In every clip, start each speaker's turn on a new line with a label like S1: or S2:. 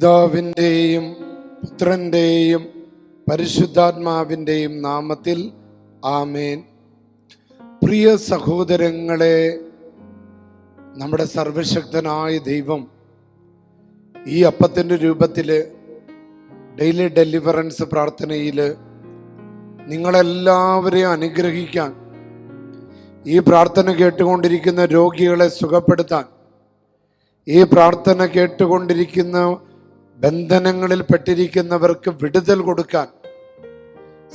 S1: പിതാവിന്റെയും പുത്രന്റെയും പരിശുദ്ധാത്മാവിന്റെയും നാമത്തിൽ ആമേൻ. പ്രിയ സഹോദരങ്ങളെ നമ്മുടെ സർവശക്തനായ ദൈവം ഈ അപ്പത്തിന്റെ രൂപത്തിൽ ഡെയിലി ഡെലിവറൻസ് പ്രാർത്ഥനയിൽ നിങ്ങളെല്ലാവരെയും അനുഗ്രഹിക്കാൻ ഈ പ്രാർത്ഥന കേട്ടുകൊണ്ടിരിക്കുന്ന രോഗികളെ സുഖപ്പെടുത്താൻ ഈ പ്രാർത്ഥന കേട്ടുകൊണ്ടിരിക്കുന്ന ബന്ധനങ്ങളിൽ പെട്ടിരിക്കുന്നവർക്ക് വിടുതൽ കൊടുക്കാൻ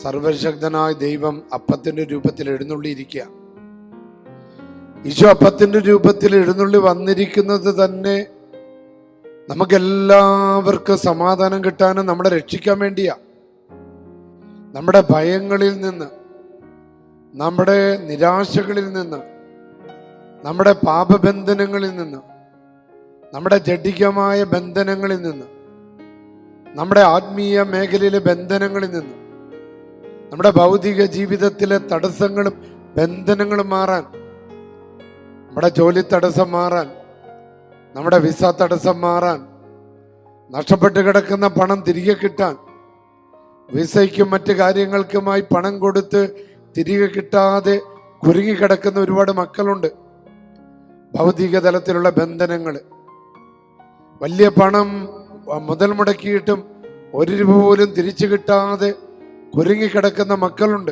S1: സർവശക്തനായ ദൈവം അപ്പത്തിന്റെ രൂപത്തിൽ എഴുന്നള്ളിയിരിക്കുക. ഈശോ അപ്പത്തിന്റെ രൂപത്തിൽ എഴുന്നള്ളി വന്നിരിക്കുന്നത് തന്നെ നമുക്കെല്ലാവർക്കും സമാധാനം കിട്ടാനും നമ്മളെ രക്ഷിക്കാൻ വേണ്ടിയാ. നമ്മുടെ ഭയങ്ങളിൽ നിന്ന് നമ്മുടെ നിരാശകളിൽ നിന്ന് നമ്മുടെ പാപബന്ധനങ്ങളിൽ നിന്ന് നമ്മുടെ ജഡികമായ ബന്ധനങ്ങളിൽ നിന്ന് നമ്മുടെ ആത്മീയ മേഖലയിലെ ബന്ധനങ്ങളിൽ നിന്ന് നമ്മുടെ ഭൗതിക ജീവിതത്തിലെ തടസ്സങ്ങളും ബന്ധനങ്ങളും മാറാൻ നമ്മുടെ ജോലി തടസ്സം മാറാൻ നമ്മുടെ വിസ തടസ്സം മാറാൻ നഷ്ടപ്പെട്ട് കിടക്കുന്ന പണം തിരികെ കിട്ടാൻ വിസയ്ക്കും മറ്റ് കാര്യങ്ങൾക്കുമായി പണം കൊടുത്ത് തിരികെ കിട്ടാതെ കുരുങ്ങിക്കിടക്കുന്ന ഒരുപാട് മക്കളുണ്ട്. ഭൗതിക തലത്തിലുള്ള ബന്ധനങ്ങൾ. വലിയ പണം മുതൽ മുടക്കിയിട്ടും ഒരു രൂപ പോലും തിരിച്ചു കിട്ടാതെ കുരുങ്ങിക്കിടക്കുന്ന മക്കളുണ്ട്.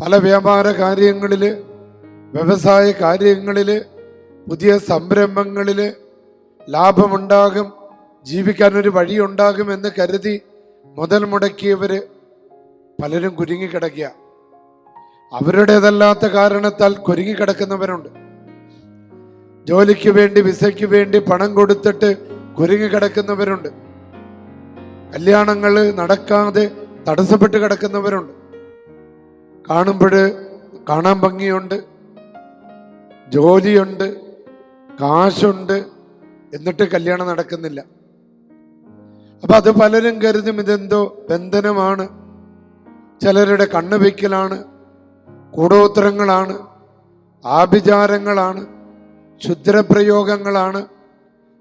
S1: പല വ്യാപാര കാര്യങ്ങളിൽ വ്യവസായ കാര്യങ്ങളിൽ പുതിയ സംരംഭങ്ങളിൽ ലാഭമുണ്ടാകും ജീവിക്കാൻ ഒരു വഴിയുണ്ടാകും എന്ന് കരുതി മുതൽ മുടക്കിയവര് പലരും കുരുങ്ങിക്കിടക്കുക. അവരുടേതല്ലാത്ത കാരണത്താൽ കുരുങ്ങിക്കിടക്കുന്നവരുണ്ട്. ജോലിക്ക് വേണ്ടി വിസയ്ക്ക് വേണ്ടി പണം കൊടുത്തിട്ട് കുരുങ്ങി കിടക്കുന്നവരുണ്ട്. കല്യാണങ്ങൾ നടക്കാതെ തടസ്സപ്പെട്ട് കിടക്കുന്നവരുണ്ട്. കാണുമ്പോൾ കാണാൻ ഭംഗിയുണ്ട്. ജോലിയുണ്ട്. കാശുണ്ട്. എന്നിട്ട് കല്യാണം നടക്കുന്നില്ല. അപ്പൊ അത് പലരും കരുതും ഇതെന്തോ ബന്ധനമാണ്. ചിലരുടെ കണ്ണു വയ്ക്കലാണ്. കൂടോത്രങ്ങളാണ്. ആഭിചാരങ്ങളാണ്. ക്ഷുദ്രപ്രയോഗങ്ങളാണ്.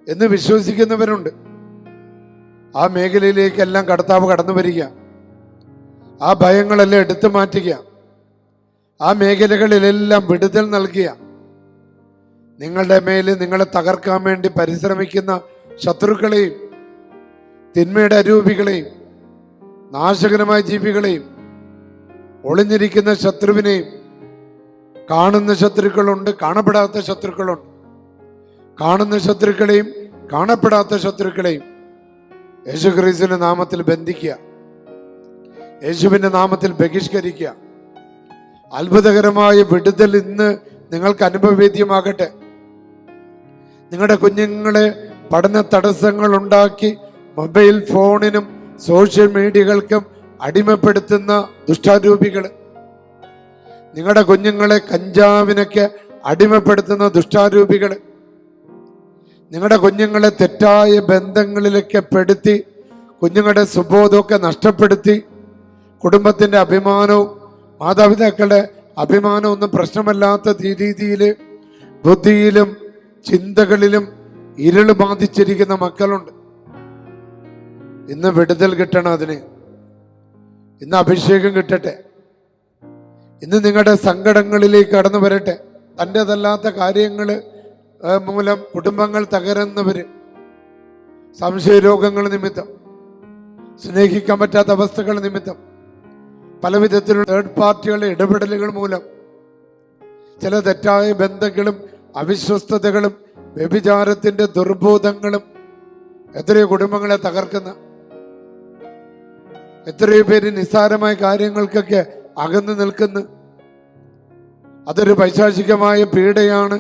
S1: എന്ന് വിശ്വസിക്കുന്നവരുണ്ട്. ആ മേഖലയിലേക്കെല്ലാം കടത്താവ് കടന്നു വരിക. ആ ഭയങ്ങളെല്ലാം എടുത്തു മാറ്റുക. ആ മേഖലകളിലെല്ലാം വിടുതൽ നൽകിയ നിങ്ങളുടെ മേൽ നിങ്ങളെ തകർക്കാൻ വേണ്ടി പരിശ്രമിക്കുന്ന ശത്രുക്കളെയും തിന്മയുടെ അരൂപികളെയും നാശകരമായ ജീവികളെയും ഒളിഞ്ഞിരിക്കുന്ന ശത്രുവിനെയും കാണുന്ന ശത്രുക്കളുണ്ട് കാണപ്പെടാത്ത ശത്രുക്കളുണ്ട്. കാണുന്ന ശത്രുക്കളെയും കാണപ്പെടാത്ത ശത്രുക്കളെയും യേശു യേശുക്രിസ്തുവിന്റെ നാമത്തിൽ ബന്ധിക്കുക. യേശുവിന്റെ നാമത്തിൽ ബഹിഷ്കരിക്കുക. അത്ഭുതകരമായ വിടുതൽ ഇന്ന് നിങ്ങൾക്ക് അനുഭവവേദ്യമാകട്ടെ. നിങ്ങളുടെ കുഞ്ഞുങ്ങളെ പഠന തടസ്സങ്ങൾ ഉണ്ടാക്കി മൊബൈൽ ഫോണിനും സോഷ്യൽ മീഡിയകൾക്കും അടിമപ്പെടുത്തുന്ന ദുഷ്ടാരൂപികൾ. നിങ്ങളുടെ കുഞ്ഞുങ്ങളെ കഞ്ചാവിനൊക്കെ അടിമപ്പെടുത്തുന്ന ദുഷ്ടാരൂപികൾ. നിങ്ങളുടെ കുഞ്ഞുങ്ങളെ തെറ്റായ ബന്ധങ്ങളിലൊക്കെ പെടുത്തി കുഞ്ഞുങ്ങളുടെ സുബോധമൊക്കെ നഷ്ടപ്പെടുത്തി കുടുംബത്തിന്റെ അഭിമാനവും മാതാപിതാക്കളുടെ അഭിമാനവും ഒന്നും പ്രശ്നമല്ലാത്ത രീതിയിൽ ബുദ്ധിയിലും ചിന്തകളിലും ഇരുൾ ബാധിച്ചിരിക്കുന്ന മക്കളുണ്ട്. ഇന്ന് വിടുതൽ കിട്ടണം അതിന്. ഇന്ന് അഭിഷേകം കിട്ടട്ടെ. ഇന്ന് നിങ്ങളുടെ സങ്കടങ്ങളിലേക്ക് കടന്നു വരട്ടെ. തന്റെതല്ലാത്ത കാര്യങ്ങൾ മൂലം കുടുംബങ്ങൾ തകരുന്നവര് സംശയരോഗങ്ങൾ നിമിത്തം സ്നേഹിക്കാൻ പറ്റാത്ത അവസ്ഥകൾ നിമിത്തം പലവിധത്തിലുള്ള തേർഡ് പാർട്ടികളുടെ ഇടപെടലുകൾ മൂലം ചില തെറ്റായ ബന്ധങ്ങളും അവിശ്വസ്തതകളും വ്യഭിചാരത്തിന്റെ ദുർബോധങ്ങളും എത്രയോ കുടുംബങ്ങളെ തകർക്കുന്ന എത്രയോ പേര് നിസ്സാരമായ കാര്യങ്ങൾക്കൊക്കെ അകന്നു നിൽക്കുന്നു അതൊരു പൈശാചികമായ പീഡയാണ്.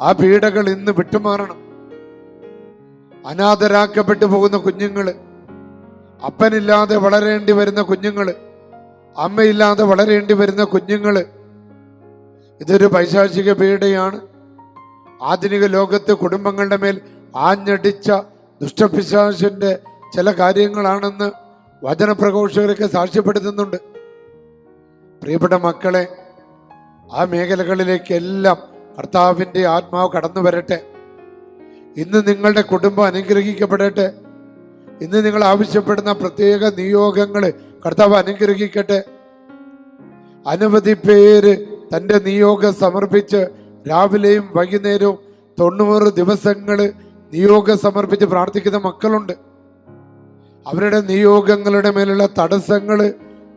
S1: ആ പീഡകൾ ഇന്ന് വിട്ടുമാറണം. അനാഥരാക്കപ്പെട്ടു പോകുന്ന കുഞ്ഞുങ്ങൾ അപ്പനില്ലാതെ വളരേണ്ടി വരുന്ന കുഞ്ഞുങ്ങൾ അമ്മയില്ലാതെ വളരേണ്ടി വരുന്ന കുഞ്ഞുങ്ങൾ ഇതൊരു പൈശാചിക പീഡയാണ്. ആധുനിക ലോകത്ത് കുടുംബങ്ങളുടെ മേൽ ആഞ്ഞടിച്ച ദുഷ്ടപിശാശിന്റെ ചില കാര്യങ്ങളാണെന്ന് വചനപ്രഘോഷകരൊക്കെ സാക്ഷ്യപ്പെടുത്തുന്നുണ്ട്. പ്രിയപ്പെട്ട മക്കളെ ആ മേഖലകളിലേക്കെല്ലാം കർത്താവിന്റെ ആത്മാവ് കടന്നു വരട്ടെ. ഇന്ന് നിങ്ങളുടെ കുടുംബം അനുഗ്രഹിക്കപ്പെടട്ടെ. ഇന്ന് നിങ്ങൾ ആവശ്യപ്പെടുന്ന പ്രത്യേക നിയോഗങ്ങൾ കർത്താവ് അനുഗ്രഹിക്കട്ടെ. അനവധി പേര് തന്റെ നിയോഗം സമർപ്പിച്ച് രാവിലെയും വൈകുന്നേരവും തൊണ്ണൂറ് ദിവസങ്ങൾ നിയോഗം സമർപ്പിച്ച് പ്രാർത്ഥിക്കുന്ന മക്കളുണ്ട്. അവരുടെ നിയോഗങ്ങളുടെ മേലുള്ള തടസ്സങ്ങൾ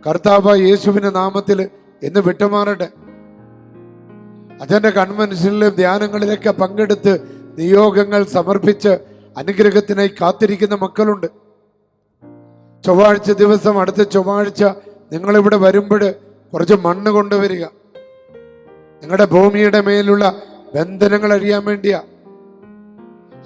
S1: കർത്താവ് യേശുവിന്റെ നാമത്തിൽ എന്ന് വിട്ടുമാറട്ടെ. അച്ഛന്റെ കൺവെൻഷനിലും ധ്യാനങ്ങളിലൊക്കെ പങ്കെടുത്ത് നിയോഗങ്ങൾ സമർപ്പിച്ച് അനുഗ്രഹത്തിനായി കാത്തിരിക്കുന്ന മക്കളുണ്ട്. ചൊവ്വാഴ്ച ദിവസം അടുത്ത ചൊവ്വാഴ്ച നിങ്ങളിവിടെ വരുമ്പോൾ കുറച്ച് മണ്ണ് കൊണ്ടുവരിക. നിങ്ങളുടെ ഭൂമിയുടെ മേലുള്ള ബന്ധനങ്ങൾ അറിയാൻ വേണ്ടിയാ.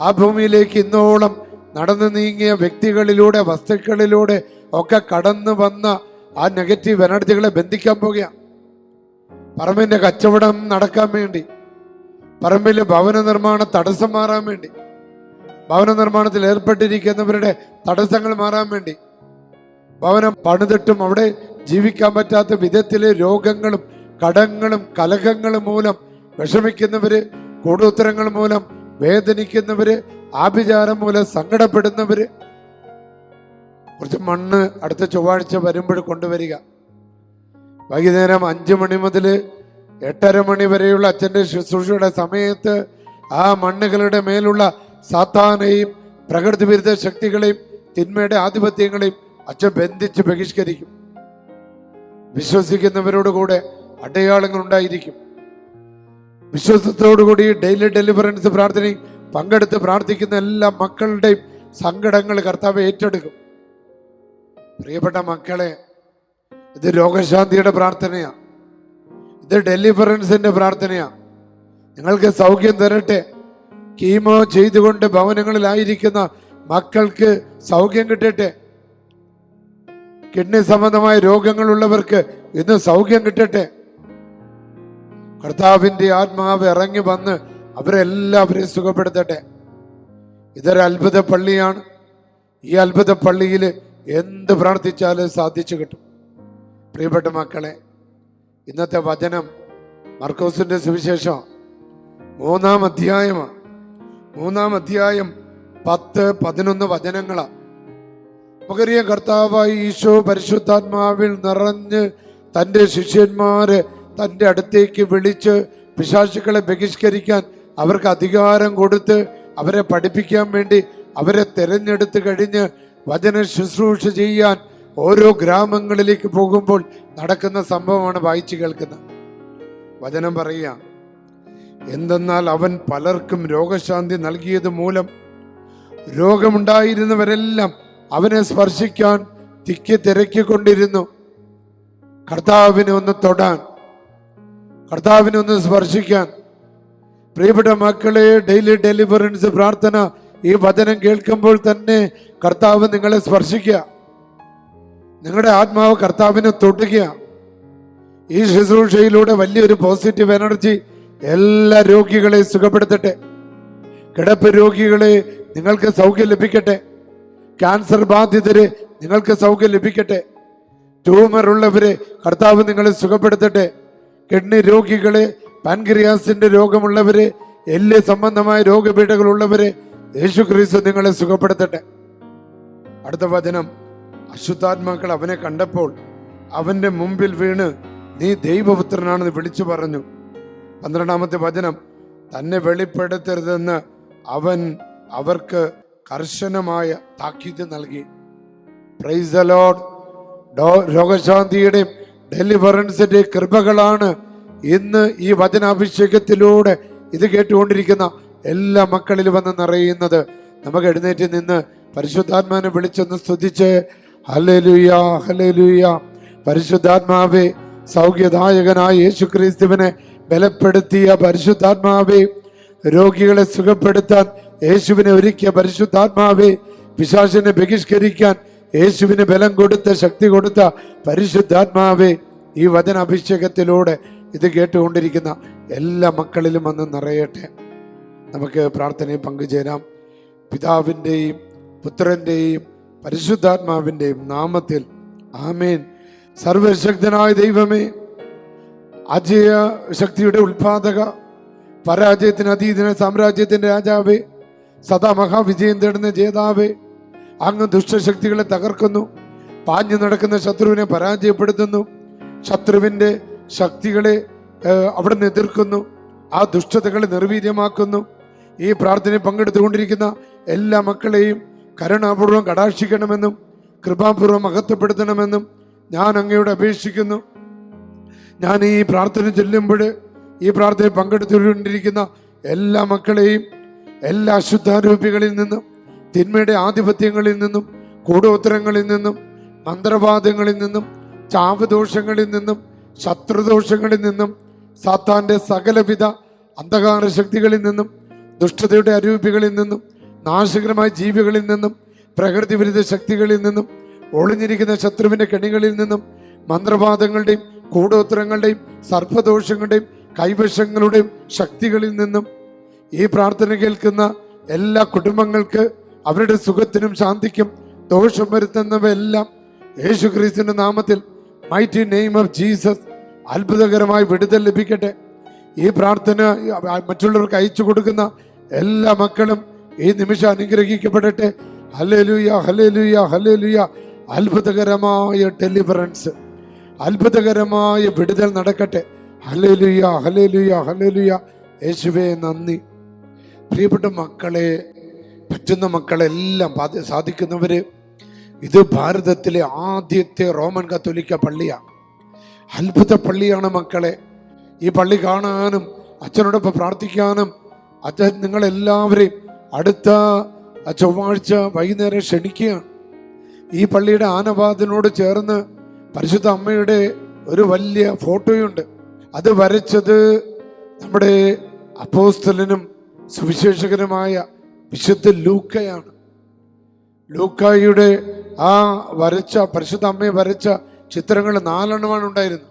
S1: ആ ഭൂമിയിലേക്ക് ഇന്നോളം നടന്നു നീങ്ങിയ വ്യക്തികളിലൂടെ വസ്തുക്കളിലൂടെ ഒക്കെ കടന്നു വന്ന ആ നെഗറ്റീവ് എനർജികളെ ബന്ധിക്കാൻ പോകുക പറമ്പിന്റെ കച്ചവടം നടക്കാൻ വേണ്ടി പറമ്പിലെ ഭവന നിർമ്മാണ തടസ്സം മാറാൻ വേണ്ടി ഭവന നിർമ്മാണത്തിൽ ഏർപ്പെട്ടിരിക്കുന്നവരുടെ തടസ്സങ്ങൾ മാറാൻ വേണ്ടി ഭവനം പണിതിട്ടും അവിടെ ജീവിക്കാൻ പറ്റാത്ത വിധത്തിലെ രോഗങ്ങളും കടങ്ങളും കലഹങ്ങളും മൂലം വിഷമിക്കുന്നവര് കൂടുത്തരങ്ങൾ മൂലം വേദനിക്കുന്നവര് ആഭിചാരം മൂലം സങ്കടപ്പെടുന്നവര് കുറച്ച് മണ്ണ് അടുത്ത ചൊവ്വാഴ്ച വരുമ്പോൾ കൊണ്ടുവരിക. വൈകുന്നേരം അഞ്ചു മണി മുതൽ എട്ടര മണി വരെയുള്ള അച്ഛന്റെ ശുശ്രൂഷയുടെ സമയത്ത് ആ മണ്ണുകളുടെ മേലുള്ള സാത്താനെയും പ്രകൃതി വിരുദ്ധ ശക്തികളെയും തിന്മയുടെ ആധിപത്യങ്ങളെയും അച്ഛൻ ബന്ധിച്ച് ബഹിഷ്കരിക്കും. വിശ്വസിക്കുന്നവരോട് കൂടെ അടയാളങ്ങൾ ഉണ്ടായിരിക്കും. വിശ്വസത്തോടുകൂടി ഡെയിലി ഡെലിവറൻസ് പ്രാർത്ഥനയും പങ്കെടുത്ത് പ്രാർത്ഥിക്കുന്ന എല്ലാ മക്കളുടെയും സങ്കടങ്ങൾ കർത്താവ് ഏറ്റെടുക്കും. പ്രിയപ്പെട്ട മക്കളെ ഇത് രോഗശാന്തിയുടെ പ്രാർത്ഥനയാണ് ഇത് ഡെലിവറൻസിന്റെ പ്രാർത്ഥനയാണ് നിങ്ങൾക്ക് സൗഖ്യം തരട്ടെ. കീമോ ചെയ്തുകൊണ്ട് ഭവനങ്ങളിലായിരിക്കുന്ന മക്കൾക്ക് സൗഖ്യം കിട്ടട്ടെ. കിഡ്നി സംബന്ധമായ രോഗങ്ങളുള്ളവർക്ക് ഇന്ന് സൗഖ്യം കിട്ടട്ടെ. കർത്താവിന്റെ ആത്മാവ് ഇറങ്ങി വന്ന് അവരെല്ലാവരെയും സുഖപ്പെടുത്തട്ടെ. ഇതൊരു അത്ഭുത പള്ളിയാണ്. ഈ അത്ഭുത പള്ളിയിൽ എന്ത് പ്രാർത്ഥിച്ചാലും സാധിച്ചു കിട്ടും. പ്രിയപ്പെട്ട മക്കളെ ഇന്നത്തെ വചനം മർക്കോസിന്റെ സുവിശേഷം മൂന്നാം അധ്യായമാണ്. മൂന്നാം അധ്യായം പത്ത് പതിനൊന്ന് വചനങ്ങളാണ് നമുക്കറിയാം കർത്താവായി ഈശോ പരിശുദ്ധാത്മാവിൽ നിറഞ്ഞ് തന്റെ ശിഷ്യന്മാരെ തന്റെ അടുത്തേക്ക് വിളിച്ച് പിശാചുക്കളെ ബഹിഷ്കരിക്കാൻ അവർക്ക് അധികാരം കൊടുത്ത് അവരെ പഠിപ്പിക്കാൻ വേണ്ടി അവരെ തിരഞ്ഞെടുത്ത് കഴിഞ്ഞ് വചന ശുശ്രൂഷ ചെയ്യാൻ ഓരോ ഗ്രാമങ്ങളിലേക്ക് പോകുമ്പോൾ നടക്കുന്ന സംഭവമാണ് വായിച്ചു കേൾക്കുന്നത്. വചനം പറയുക എന്തെന്നാൽ അവൻ പലർക്കും രോഗശാന്തി നൽകിയത് മൂലം രോഗമുണ്ടായിരുന്നവരെല്ലാം അവനെ സ്പർശിക്കാൻ തിക്കി തിരക്കിക്കൊണ്ടിരുന്നു. കർത്താവിനെ ഒന്ന് തൊടാൻ കർത്താവിനെ ഒന്ന് സ്പർശിക്കാൻ. പ്രിയപ്പെട്ട മക്കളെ ഡെയിലി ഡെലിവറൻസ് പ്രാർത്ഥന ഈ വചനം കേൾക്കുമ്പോൾ തന്നെ കർത്താവ് നിങ്ങളെ സ്പർശിക്കുക. നിങ്ങളുടെ ആത്മാവ് കർത്താവിനെ തൊടുക ഈ ശുശ്രൂഷയിലൂടെ വലിയൊരു പോസിറ്റീവ് എനർജി എല്ലാ രോഗികളെ സുഖപ്പെടുത്തട്ടെ. കിടപ്പ് രോഗികളെ നിങ്ങൾക്ക് സൗഖ്യം ലഭിക്കട്ടെ. ക്യാൻസർ ബാധിതരെ നിങ്ങൾക്ക് സൗഖ്യം ലഭിക്കട്ടെ. ട്യൂമർ ഉള്ളവരെ കർത്താവ് നിങ്ങളെ സുഖപ്പെടുത്തട്ടെ. കിഡ്നി രോഗികളെ പാൻക്രിയാസിന്റെ രോഗമുള്ളവരെ എല്ല് സംബന്ധമായ രോഗപീഠകളുള്ളവരെ യേശു ക്രിസ്തു നിങ്ങളെ സുഖപ്പെടുത്തട്ടെ. അടുത്ത വചനം. അശുദ്ധാത്മാക്കൾ അവനെ കണ്ടപ്പോൾ അവന്റെ മുമ്പിൽ വീണ് നീ ദൈവപുത്രനാണെന്ന് വിളിച്ചു പറഞ്ഞു. പന്ത്രണ്ടാമത്തെ വചനം തന്നെ വെളിപ്പെടുത്തരുതെന്ന് അവൻ അവർക്ക് കർശനമായ താക്കീത് നൽകി. പ്രൈസ് അലോഡ് രോഗശാന്തിയുടെയും ഡെലിവറൻസിന്റെ കൃപകളാണ് ഇന്ന് ഈ വചനാഭിഷേകത്തിലൂടെ ഇത് കേട്ടുകൊണ്ടിരിക്കുന്ന എല്ലാ മക്കളിലും വന്ന് നിറയുന്നത് നമുക്ക് എഴുന്നേറ്റ് നിന്ന് പരിശുദ്ധാത്മാനെ വിളിച്ചൊന്ന് സ്തുതിച്ച് ഹല്ലേലൂയ പരിശുദ്ധാത്മാവേ സൗഖ്യദായകനായ യേശു ക്രിസ്തുവിനെ ബലപ്പെടുത്തിയ പരിശുദ്ധാത്മാവേ രോഗികളെ സുഖപ്പെടുത്താൻ യേശുവിനെ ഒരുക്കിയ പരിശുദ്ധാത്മാവേ പിശാചിനെ ബഹിഷ്കരിക്കാൻ യേശുവിന് ബലം കൊടുത്ത ശക്തി കൊടുത്ത പരിശുദ്ധാത്മാവേ ഈ വചന അഭിഷേകത്തിലൂടെ ഇത് കേട്ടുകൊണ്ടിരിക്കുന്ന എല്ലാ മക്കളിലും വന്ന് നിറയട്ടെ. നമുക്ക് പ്രാർത്ഥനയിൽ പങ്കുചേരാം. പിതാവിന്റെയും പുത്രന്റെയും പരിശുദ്ധാത്മാവിന്റെയും നാമത്തിൽ. ആമേൻ. സർവശക്തനായ ദൈവമേ അജയ ശക്തിയുടെ ഉത്പാദക പരാജയത്തിന് അതീതന സാമ്രാജ്യത്തിന്റെ രാജാവേ സദാ മഹാവിജയം തേടുന്ന ജേതാവേ അങ്ങ് ദുഷ്ടശക്തികളെ തകർക്കുന്നു പാഞ്ഞു നടക്കുന്ന ശത്രുവിനെ പരാജയപ്പെടുത്തുന്നു ശത്രുവിന്റെ ശക്തികളെ അവിടെ നിന്ന് എതിർക്കുന്നു ആ ദുഷ്ടതകളെ നിർവീര്യമാക്കുന്നു. ഈ പ്രാർത്ഥനയിൽ പങ്കെടുത്തുകൊണ്ടിരിക്കുന്ന എല്ലാ മക്കളെയും കരുണാപൂർവം കടാക്ഷിക്കണമെന്നും കൃപാപൂർവം അകത്തപ്പെടുത്തണമെന്നും ഞാൻ അങ്ങയോട് അപേക്ഷിക്കുന്നു. ഞാൻ ഈ പ്രാർത്ഥന ചൊല്ലുമ്പോൾ ഈ പ്രാർത്ഥനയിൽ പങ്കെടുത്തുകൊണ്ടിരിക്കുന്ന എല്ലാ മക്കളെയും എല്ലാ അശുദ്ധാരൂപികളിൽ നിന്നും തിന്മയുടെ ആധിപത്യങ്ങളിൽ നിന്നും കൂടോത്തരങ്ങളിൽ നിന്നും മന്ത്രവാദങ്ങളിൽ നിന്നും ചാവദോഷങ്ങളിൽ നിന്നും ശത്രുദോഷങ്ങളിൽ നിന്നും സാത്താന്റെ സകലവിധ അന്ധകാര ശക്തികളിൽ നിന്നും ദുഷ്ടതയുടെ അരൂപികളിൽ നിന്നും നാശകരമായ ജീവികളിൽ നിന്നും പ്രകൃതി വിരുദ്ധ ശക്തികളിൽ നിന്നും ഒളിഞ്ഞിരിക്കുന്ന ശത്രുവിന്റെ കെണികളിൽ നിന്നും മന്ത്രവാദങ്ങളുടെയും കൂടോത്തരങ്ങളുടെയും സർപ്പദോഷങ്ങളുടെയും കൈവശങ്ങളുടെയും ശക്തികളിൽ നിന്നും ഈ പ്രാർത്ഥന കേൾക്കുന്ന എല്ലാ കുടുംബങ്ങൾക്ക് അവരുടെ സുഖത്തിനും ശാന്തിക്കും ദോഷം വരുത്തുന്നവയെല്ലാം യേശു ക്രിസ്തുവിന്റെ നാമത്തിൽ മൈറ്റി നെയിം ഓഫ് ജീസസ് അത്ഭുതകരമായി വിടുതൽ ലഭിക്കട്ടെ. ഈ പ്രാർത്ഥന മറ്റുള്ളവർക്ക് അയച്ചു കൊടുക്കുന്ന എല്ലാ മക്കളും ഈ നിമിഷം അനുഗ്രഹിക്കപ്പെടട്ടെ. ഹലേലുയ ഹലേലുയ ഹലേലുയ അത്ഭുതകരമായ ഡെലിവറൻസ് അത്ഭുതകരമായ വിടുതൽ നടക്കട്ടെ. ഹലേലുയ ഹലേലുയ ഹലേലുയ യേശുവേ നന്ദി. പ്രിയപ്പെട്ട മക്കളെ പറ്റുന്ന മക്കളെല്ലാം സാധിക്കുന്നവര് ഇത് ഭാരതത്തിലെ ആദ്യത്തെ റോമൻ കത്തോലിക്ക പള്ളിയാണ് അത്ഭുത പള്ളിയാണ് മക്കളെ. ഈ പള്ളി കാണാനും അച്ഛനോടൊപ്പം പ്രാർത്ഥിക്കാനും അച്ഛൻ നിങ്ങളെല്ലാവരെയും അടുത്ത ചൊവ്വാഴ്ച വൈകുന്നേരം ക്ഷണിക്കുകയാണ്. ഈ പള്ളിയുടെ ആനവാദിനോട് ചേർന്ന് പരിശുദ്ധ അമ്മയുടെ ഒരു വലിയ ഫോട്ടോയുണ്ട്. അത് വരച്ചത് നമ്മുടെ അപ്പോസ്തലനും സുവിശേഷകനുമായ വിശുദ്ധ ലൂക്കയാണ്. ലൂക്കായുടെ ആ വരച്ച പരിശുദ്ധ അമ്മയെ വരച്ച ചിത്രങ്ങൾ നാലെണ്ണമാണ് ഉണ്ടായിരുന്നത്.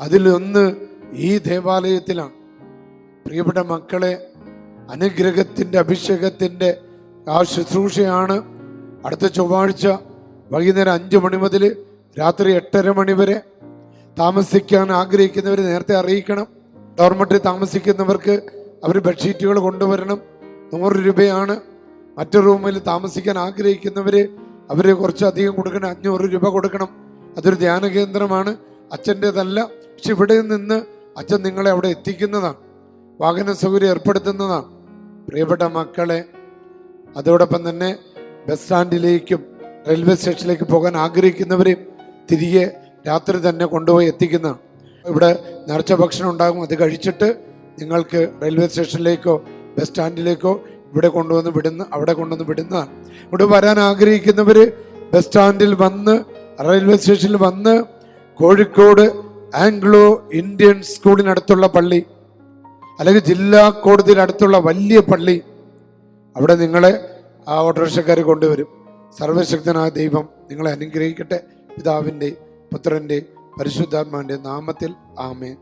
S1: അതിലൊന്ന് ഈ ദേവാലയത്തിലാണ്. പ്രിയപ്പെട്ട മക്കളെ അനുഗ്രഹത്തിന്റെ അഭിഷേകത്തിന്റെ ആ ശുശ്രൂഷയാണ് അടുത്ത ചൊവ്വാഴ്ച വൈകുന്നേരം അഞ്ച് മണി മുതൽ രാത്രി എട്ടര മണി വരെ താമസിക്കാൻ ആഗ്രഹിക്കുന്നവർ നേരത്തെ അറിയിക്കണം. ഡോർമെട്രി താമസിക്കുന്നവർക്ക് അവർ ബെഡ്ഷീറ്റുകൾ കൊണ്ടുവരണം. നൂറ് രൂപയാണ്. മറ്റു റൂമിൽ താമസിക്കാൻ ആഗ്രഹിക്കുന്നവർ അവർ കുറച്ചധികം കൊടുക്കണം. അഞ്ഞൂറ് രൂപ കൊടുക്കണം. അതൊരു ധ്യാന കേന്ദ്രമാണ്. അച്ഛന്റെതല്ല. പക്ഷെ ഇവിടെ നിന്ന് അച്ഛൻ നിങ്ങളെ അവിടെ എത്തിക്കുന്നതാണ്. വാഹന സൗകര്യം ഏർപ്പെടുത്തുന്നതാണ്. പ്രിയപ്പെട്ട മക്കളെ അതോടൊപ്പം തന്നെ ബസ് സ്റ്റാൻഡിലേക്കും റെയിൽവേ സ്റ്റേഷനിലേക്ക് പോകാൻ ആഗ്രഹിക്കുന്നവരെ തിരികെ രാത്രി തന്നെ കൊണ്ടുപോയി എത്തിക്കുന്ന. ഇവിടെ നേർച്ച ഭക്ഷണം ഉണ്ടാകും. അത് കഴിച്ചിട്ട് നിങ്ങൾക്ക് റെയിൽവേ സ്റ്റേഷനിലേക്കോ ബസ് സ്റ്റാൻഡിലേക്കോ ഇവിടെ കൊണ്ടുവന്ന് വിടുന്ന അവിടെ കൊണ്ടുവന്ന് വിടുന്നതാണ്. ഇവിടെ വരാൻ ആഗ്രഹിക്കുന്നവർ ബസ് സ്റ്റാൻഡിൽ വന്ന് റെയിൽവേ സ്റ്റേഷനിൽ വന്ന് കോഴിക്കോട് ആംഗ്ലോ ഇന്ത്യൻ സ്കൂളിനടുത്തുള്ള പള്ളി അല്ലെങ്കിൽ ജില്ലാ കോടതിയിൽ അടുത്തുള്ള വലിയ പള്ളി അവിടെ നിങ്ങളെ ആ ഓട്ടോറിക്ഷക്കാർ കൊണ്ടുവരും. സർവശക്തനായ ദൈവം നിങ്ങളെ അനുഗ്രഹിക്കട്ടെ. പിതാവിന്റെ പുത്രന്റെ പരിശുദ്ധാത്മാവിന്റെ നാമത്തിൽ ആമേൻ.